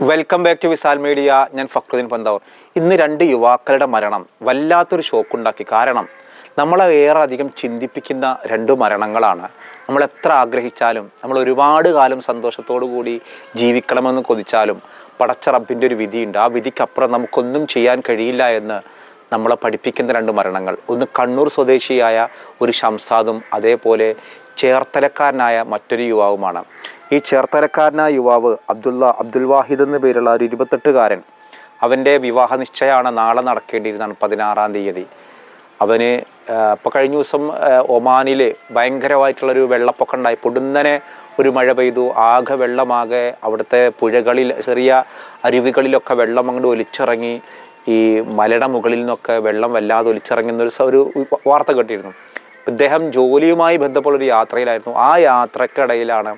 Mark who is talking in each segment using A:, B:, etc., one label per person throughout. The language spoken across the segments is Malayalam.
A: Welcome back to Visal media ഞാൻ ഫക്രുദ്ദീൻ പന്താവൂർ. ഇന്ന് രണ്ട് യുവാക്കളുടെ മരണം വല്ലാത്തൊരു ഷോക്കുണ്ടാക്കി. കാരണം നമ്മളെ ഏറെ അധികം ചിന്തിപ്പിക്കുന്ന രണ്ട് മരണങ്ങളാണ്. നമ്മൾ എത്ര ആഗ്രഹിച്ചാലും നമ്മൾ ഒരുപാട് കാലം സന്തോഷത്തോടു കൂടി ജീവിക്കണമെന്ന് കൊതിച്ചാലും പടച്ച റബ്ബിന്റെ ഒരു വിധിയുണ്ട്. ആ വിധിക്കപ്പുറം നമുക്കൊന്നും ചെയ്യാൻ കഴിയില്ല എന്ന് നമ്മളെ പഠിപ്പിക്കുന്ന രണ്ട് മരണങ്ങൾ. ഒന്ന് കണ്ണൂർ സ്വദേശിയായ ഒരു ഷംസാദും അതേപോലെ ചേർത്തലക്കാരനായ മറ്റൊരു യുവാവുമാണ്. ഈ ചേർത്തലക്കാരനായ യുവാവ് അബ്ദുള്ള അബ്ദുൽ വാഹിദ് എന്ന പേരുള്ള ഒരു ഇരുപത്തെട്ടുകാരൻ അവന്റെ വിവാഹ നിശ്ചയമാണ് നാളെ നടക്കേണ്ടിയിരുന്നതാണ് പതിനാറാം തീയതി. അവന് ഇപ്പോൾ കഴിഞ്ഞ ദിവസം ഒമാനിൽ ഭയങ്കരമായിട്ടുള്ളൊരു വെള്ളപ്പൊക്കം ഉണ്ടായി. പൊടുന്നനെ ഒരു മഴ പെയ്തു. ആകെ വെള്ളമാകെ അവിടുത്തെ പുഴകളിൽ ചെറിയ അരുവികളിലൊക്കെ വെള്ളം അങ്ങോട്ട് ഒലിച്ചിറങ്ങി. ഈ മലയുടെ മുകളിൽ നിന്നൊക്കെ വെള്ളം വല്ലാതെ ഒലിച്ചിറങ്ങുന്ന ഒരു വാർത്ത കേട്ടിരുന്നു. ഇദ്ദേഹം ജോലിയുമായി ബന്ധപ്പെട്ട ഒരു യാത്രയിലായിരുന്നു. ആ യാത്രക്കിടയിലാണ്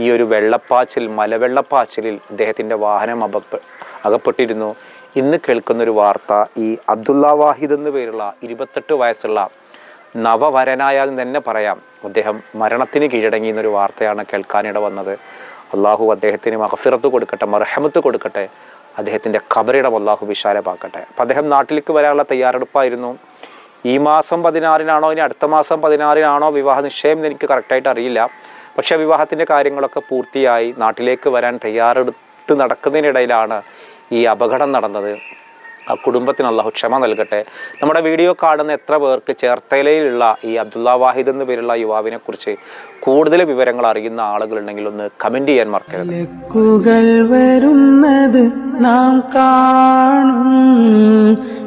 A: ഈ ഒരു വെള്ളപ്പാച്ചിൽ മലവെള്ളപ്പാച്ചിലിൽ ഇദ്ദേഹത്തിന്റെ വാഹനം അപപ്പെ അകപ്പെട്ടിരുന്നു. ഇന്ന് കേൾക്കുന്നൊരു വാർത്ത ഈ അബ്ദുള്ള വാഹിദ് എന്ന് പേരുള്ള ഇരുപത്തെട്ട് വയസ്സുള്ള നവവരനായാൽ തന്നെ പറയാം. അദ്ദേഹം മരണത്തിന് കീഴടങ്ങി എന്നൊരു വാർത്തയാണ് കേൾക്കാനിട വന്നത്. അള്ളാഹു അദ്ദേഹത്തിന് മഹഫിറത്ത് കൊടുക്കട്ടെ മർഹമത്ത് കൊടുക്കട്ടെ അദ്ദേഹത്തിന്റെ ഖബറിടം അള്ളാഹു വിശാലമാക്കട്ടെ. അപ്പം അദ്ദേഹം നാട്ടിലേക്ക് വരാനുള്ള തയ്യാറെടുപ്പായിരുന്നു. ഈ മാസം പതിനാറിനാണോ ഇനി അടുത്ത മാസം പതിനാറിനാണോ വിവാഹ നിശ്ചയം എനിക്ക് കറക്റ്റായിട്ട് അറിയില്ല. പക്ഷേ വിവാഹത്തിന്റെ കാര്യങ്ങളൊക്കെ പൂർത്തിയായി നാട്ടിലേക്ക് വരാൻ തയ്യാറെടുത്ത് നടക്കുന്നതിനിടയിലാണ് ഈ അപകടം നടന്നത്. ആ കുടുംബത്തിന് അള്ളാഹു ക്ഷമ നൽകട്ടെ. നമ്മുടെ വീഡിയോ കാണുന്ന എത്ര പേർക്ക് ചേർത്തലയിലുള്ള ഈ അബ്ദുള്ള വാഹിദ് എന്ന പേരുള്ള യുവാവിനെ കുറിച്ച് കൂടുതൽ വിവരങ്ങൾ അറിയുന്ന ആളുകളുണ്ടെങ്കിൽ ഒന്ന് കമന്റ് ചെയ്യാൻ മറക്കരുത്.
B: വരുന്നത് നാം കാണും.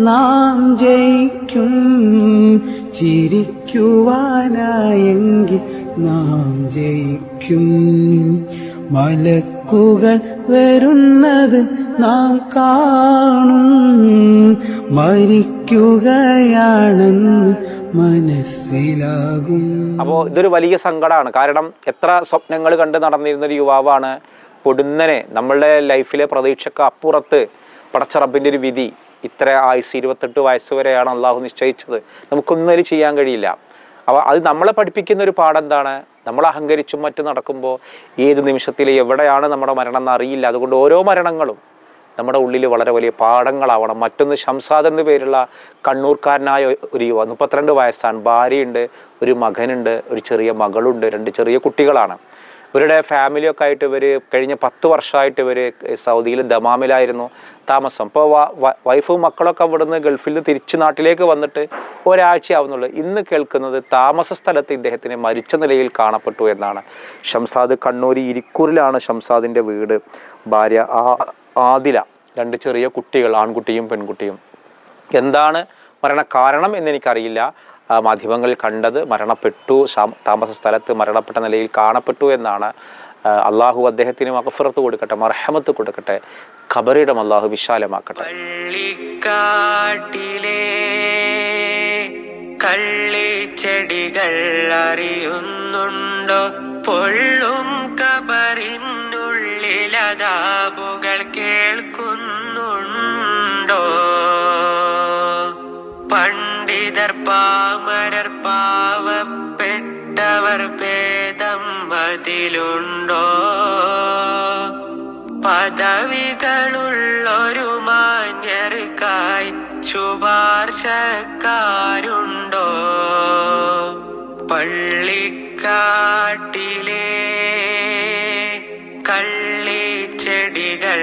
B: നാം ജയിക്കും ചിരിക്കുവാനായെങ്കിൽ നാം ജയിക്കും. മലക്കുകൾ വരുന്നത് നാം കാണും മരിക്കുകയാണെന്ന് മനസ്സിലാകും.
A: അപ്പോൾ ഇതൊരു വലിയ സങ്കടമാണ് കാരണം എത്ര സ്വപ്നങ്ങൾ കണ്ട് നടന്നിരുന്ന ഒരു യുവാവാണ് പൊടുന്നനെ നമ്മളുടെ ലൈഫിലെ പ്രതീക്ഷക്ക് അപ്പുറത്ത് പടച്ചറബിന്റെ ഒരു വിധി ഇത്ര ആയുസ് ഇരുപത്തെട്ട് വയസ്സ് വരെയാണ് അള്ളാഹു നിശ്ചയിച്ചത്. നമുക്കൊന്നും അതിൽ ചെയ്യാൻ കഴിയില്ല. അപ്പോൾ അത് നമ്മളെ പഠിപ്പിക്കുന്ന ഒരു പാഠം എന്താണ്? നമ്മൾ അഹങ്കരിച്ചും മറ്റും നടക്കുമ്പോൾ ഏത് നിമിഷത്തിൽ എവിടെയാണ് നമ്മുടെ മരണം എന്ന് അറിയില്ല. അതുകൊണ്ട് ഓരോ മരണങ്ങളും നമ്മുടെ ഉള്ളിൽ വളരെ വലിയ പാഠങ്ങളാവണം. മറ്റൊന്ന് ഷംസാദ് എന്ന പേരുള്ള കണ്ണൂർക്കാരനായ ഒരു യുവ മുപ്പത്തിരണ്ട് വയസ്സാണ്. ഭാര്യയുണ്ട് ഒരു മകനുണ്ട് ഒരു ചെറിയ മകളുണ്ട് രണ്ട് ചെറിയ കുട്ടികളാണ്. ഇവരുടെ ഫാമിലിയൊക്കെ ആയിട്ട് ഇവർ കഴിഞ്ഞ പത്ത് വർഷമായിട്ട് ഇവർ സൗദിയിൽ ദമാമിലായിരുന്നു താമസം. ഇപ്പോൾ വൈഫും മക്കളൊക്കെ അവിടുന്ന് ഗൾഫിൽ നിന്ന് തിരിച്ച് നാട്ടിലേക്ക് വന്നിട്ട് ഒരാഴ്ച ആവുന്നുള്ളൂ ഇന്ന് കേൾക്കുന്നത് താമസ സ്ഥലത്ത് ഇദ്ദേഹത്തിന് മരിച്ച നിലയിൽ കാണപ്പെട്ടു എന്നാണ്. ഷംസാദ് കണ്ണൂർ ഇരിക്കൂറിലാണ് ഷംസാദിന്റെ വീട്. ഭാര്യ ആദില രണ്ട് ചെറിയ കുട്ടികൾ ആൺകുട്ടിയും പെൺകുട്ടിയും. എന്താണ് മരണ കാരണം എന്ന് എനിക്കറിയില്ല. ആ, മാധ്യമങ്ങളിൽ കണ്ടത് മരണപ്പെട്ടു താമസ സ്ഥലത്ത് മരണപ്പെട്ട നിലയിൽ കാണപ്പെട്ടു എന്നാണ് അള്ളാഹു അദ്ദേഹത്തിന് മകഫിറത്ത് കൊടുക്കട്ടെ മർഹമത്ത് കൊടുക്കട്ടെ ഖബറിടം അള്ളാഹു വിശാലമാക്കട്ടെ.
B: കള്ളിച്ചെടികൾ അറിയുന്നുണ്ടോ? പൊള്ളും കബറിനുള്ളിലതാബുകൾ പദവികളുള്ളൊരു മാന്യർക്കായി ശുപാർശക്കാരുണ്ടോ? പള്ളിക്കാട്ടിലെ കള്ളിച്ചെടികൾ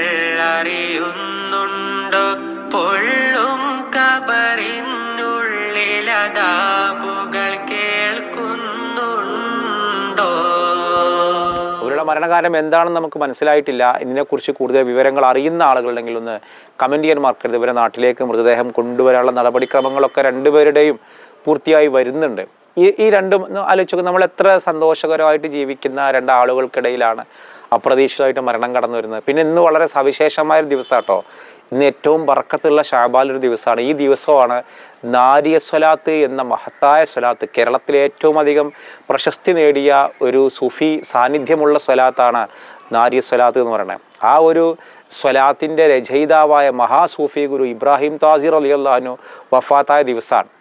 A: മരണകാലം എന്താണെന്ന് നമുക്ക് മനസ്സിലായിട്ടില്ല. ഇതിനെക്കുറിച്ച് കൂടുതൽ വിവരങ്ങൾ അറിയുന്ന ആളുകളുണ്ടെങ്കിൽ ഒന്ന് കമന്റ് ചെയ്യാൻ മറക്കരുത്. ഇവരെ നാട്ടിലേക്ക് മൃതദേഹം കൊണ്ടുവരാനുള്ള നടപടിക്രമങ്ങളൊക്കെ രണ്ടുപേരുടെയും പൂർത്തിയായി വരുന്നുണ്ട്. ഈ ഈ രണ്ടും ആലോചിച്ച് നമ്മൾ എത്ര സന്തോഷകരമായിട്ട് ജീവിക്കുന്ന രണ്ടാളുകൾക്കിടയിലാണ് അപ്രതീക്ഷിതമായിട്ട് മരണം കടന്നു വരുന്നത്. പിന്നെ ഇന്ന് വളരെ സവിശേഷമായ ഒരു ദിവസം കേട്ടോ ഇന്ന് ഏറ്റവും വറക്കത്തുള്ള ഷാബാൽ ഒരു ദിവസമാണ്. ഈ ദിവസമാണ് നാരിയ സ്വലാത്ത് എന്ന മഹത്തായ സ്വലാത്ത്. കേരളത്തിലെ ഏറ്റവും അധികം പ്രശസ്തി നേടിയ ഒരു സുഫി സാന്നിധ്യമുള്ള സ്വലാത്താണ് നാരിയ സ്വലാത്ത് എന്ന് പറയുന്നത്. ആ ഒരു സ്വലാത്തിന്റെ രചയിതാവായ മഹാസൂഫി ഗുരു ഇബ്രാഹിം താസിർ അലി അള്ളഹാനു വഫാത്തായ ദിവസമാണ്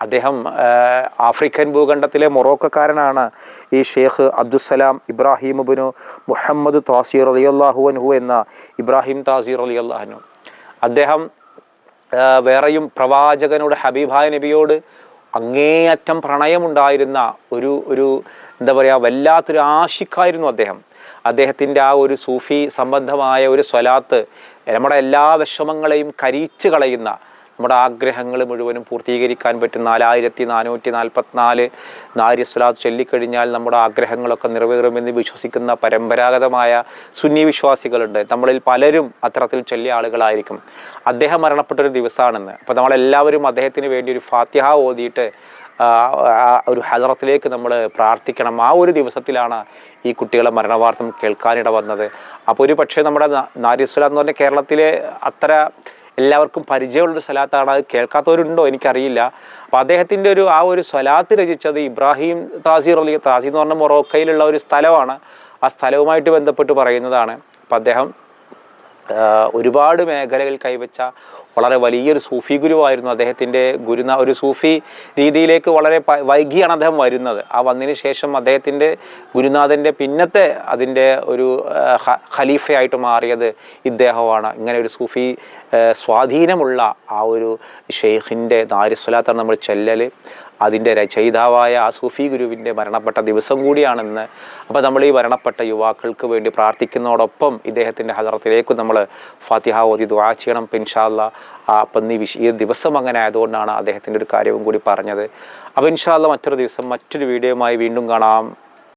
A: അദ്ദേഹം ആഫ്രിക്കൻ ഭൂഖണ്ഡത്തിലെ മൊറോക്കക്കാരനാണ് ഈ ഷേഖ് അബ്ദുസലാം ഇബ്രാഹിം ബിനു മുഹമ്മദ് താസീർ അലി അള്ളാഹു അൻഹു എന്ന ഇബ്രാഹിം താസീർ അലി അള്ളാഹനു അദ്ദേഹം വേറെയും പ്രവാചകനോട് ഹബീബായ നബിയോട് അങ്ങേയറ്റം പ്രണയമുണ്ടായിരുന്ന ഒരു ഒരു എന്താ പറയുക വല്ലാത്തൊരു ആശിക്കായിരുന്നു അദ്ദേഹം. അദ്ദേഹത്തിന്റെ ആ ഒരു സൂഫി സംബന്ധമായ ഒരു സ്വലാത്ത് നമ്മുടെ എല്ലാ വിഷമങ്ങളെയും കരിച്ചു കളയുന്ന നമ്മുടെ ആഗ്രഹങ്ങൾ മുഴുവനും പൂർത്തീകരിക്കാൻ പറ്റും നാലായിരത്തി നാനൂറ്റി നാൽപ്പത്തിനാല് നാരി സ്വലാത്ത് ചൊല്ലിക്കഴിഞ്ഞാൽ നമ്മുടെ ആഗ്രഹങ്ങളൊക്കെ നിറവേറുമെന്ന് വിശ്വസിക്കുന്ന പരമ്പരാഗതമായ സുന്നി വിശ്വാസികളുണ്ട്. നമ്മളിൽ പലരും അത്തരത്തിൽ ചൊല്ലിയ ആളുകളായിരിക്കും. അദ്ദേഹം മരണപ്പെട്ടൊരു ദിവസമാണെന്ന്. അപ്പോൾ നമ്മളെല്ലാവരും അദ്ദേഹത്തിന് വേണ്ടി ഒരു ഫാത്തിഹ ഓതിയിട്ട് ഒരു ഹലറത്തിലേക്ക് നമ്മൾ പ്രാർത്ഥിക്കണം. ആ ഒരു ദിവസത്തിലാണ് ഈ കുട്ടികളെ മരണവാർത്തം കേൾക്കാനിട വന്നത്. അപ്പോൾ ഒരു പക്ഷേ നമ്മുടെ നാരിസ്വല എന്ന് പറഞ്ഞാൽ കേരളത്തിലെ അത്ര എല്ലാവർക്കും പരിചയമുള്ളൊരു സ്വലാത്താണ് അത് കേൾക്കാത്തവരുണ്ടോ? എനിക്കറിയില്ല. അപ്പോൾ അദ്ദേഹത്തിന്റെ ഒരു ആ ഒരു സ്വലാത്ത് രചിച്ചത് ഇബ്രാഹിം താസീർ അലി താസീർ എന്ന് പറഞ്ഞ മൊറോക്കയിലുള്ള ഒരു സ്ഥലമാണ്. ആ സ്ഥലവുമായിട്ട് ബന്ധപ്പെട്ട് പറയുന്നതാണ്. അപ്പം അദ്ദേഹം ഒരുപാട് മേഖലകൾ കൈവച്ച വളരെ വലിയൊരു സൂഫി ഗുരുവായിരുന്നു അദ്ദേഹത്തിന്റെ ഗുരുന ഒരു സൂഫി രീതിയിലേക്ക് വളരെ വൈകിയാണ് അദ്ദേഹം വരുന്നത്. ആ വന്നതിന് ശേഷം അദ്ദേഹത്തിന്റെ ഗുരുനാഥന്റെ പിന്നത്തെ അതിന്റെ ഒരു ഖലീഫയായിട്ട് മാറിയത് ഇദ്ദേഹമാണ്. ഇങ്ങനെ ഒരു സൂഫി സ്വാധീനമുള്ള ആ ഒരു ഷെയ്ഖിന്റെ നാരിസ്വലാത്താണ് നമ്മൾ ചെല്ലൽ അതിന്റെ രചയിതാവായ ആ സൂഫി ഗുരുവിന്റെ മരണപ്പെട്ട ദിവസം കൂടിയാണെന്ന്. അപ്പോൾ നമ്മൾ ഈ മരണപ്പെട്ട യുവാക്കൾക്ക് വേണ്ടി പ്രാർത്ഥിക്കുന്നതോടൊപ്പം ഇദ്ദേഹത്തിന്റെ ഹദറത്തിലേക്ക് നമ്മൾ ഫാത്തിഹ ഓതി ദുആ ചെയ്യണം പിൻഷാല്ല ആ അപ്പം ഈ ദിവസം അങ്ങനെ ആയതുകൊണ്ടാണ് അദ്ദേഹത്തിന്റെ ഒരു കാര്യവും കൂടി പറഞ്ഞത്. അപ്പോൾ ഇൻഷാല്ല മറ്റൊരു ദിവസം മറ്റൊരു വീഡിയോയുമായി വീണ്ടും കാണാം.